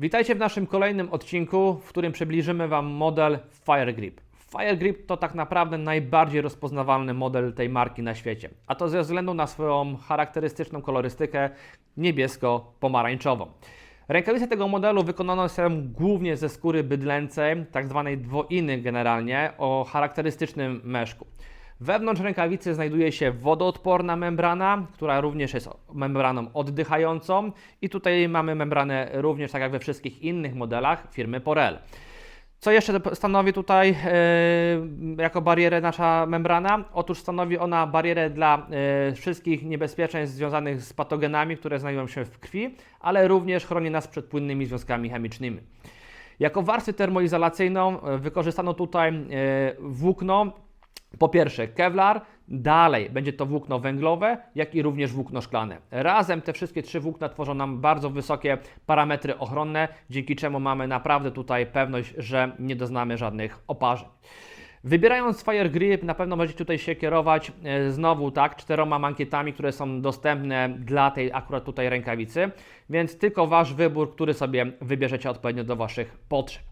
Witajcie w naszym kolejnym odcinku, w którym przybliżymy Wam model Fire Grip. Fire Grip to tak naprawdę najbardziej rozpoznawalny model tej marki na świecie, a to ze względu na swoją charakterystyczną kolorystykę niebiesko-pomarańczową. Rękawice tego modelu wykonane są głównie ze skóry bydlęcej, tak zwanej dwoiny generalnie, o charakterystycznym meszku. Wewnątrz rękawicy znajduje się wodoodporna membrana, która również jest membraną oddychającą i tutaj mamy membranę również tak jak we wszystkich innych modelach firmy Porel. Co jeszcze stanowi tutaj e, jako barierę nasza membrana? Otóż stanowi ona barierę dla e, wszystkich niebezpieczeństw związanych z patogenami, które znajdują się w krwi, ale również chroni nas przed płynnymi związkami chemicznymi. Jako warstwę termoizolacyjną e, wykorzystano tutaj włókno, po pierwsze Kevlar, dalej będzie to włókno węglowe, jak i również włókno szklane. Razem te wszystkie trzy włókna tworzą nam bardzo wysokie parametry ochronne, dzięki czemu mamy naprawdę tutaj pewność, że nie doznamy żadnych oparzeń. Wybierając Fire Grip, na pewno będziecie tutaj się kierować e, znowu tak czteroma mankietami, które są dostępne dla tej akurat tutaj rękawicy, więc tylko Wasz wybór, który sobie wybierzecie odpowiednio do Waszych potrzeb.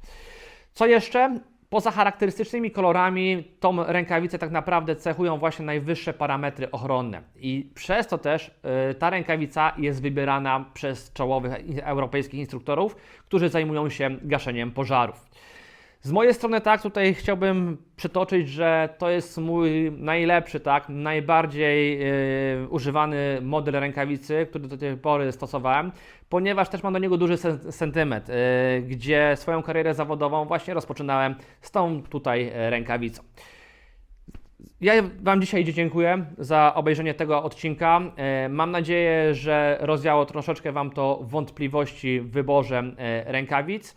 Co jeszcze? Poza charakterystycznymi kolorami, tą rękawicę tak naprawdę cechują właśnie najwyższe parametry ochronne. I przez to też y, ta rękawica jest wybierana przez czołowych europejskich instruktorów, którzy zajmują się gaszeniem pożarów. Z mojej strony tak, tutaj chciałbym przytoczyć, że to jest mój najlepszy, tak, najbardziej yy, używany model rękawicy, który do tej pory stosowałem, ponieważ też mam do niego duży sen- sentyment, yy, gdzie swoją karierę zawodową właśnie rozpoczynałem z tą tutaj e, rękawicą. Ja Wam dzisiaj dziękuję za obejrzenie tego odcinka. E, Mam nadzieję, że rozwiało troszeczkę Wam to wątpliwości w wyborze e, rękawic.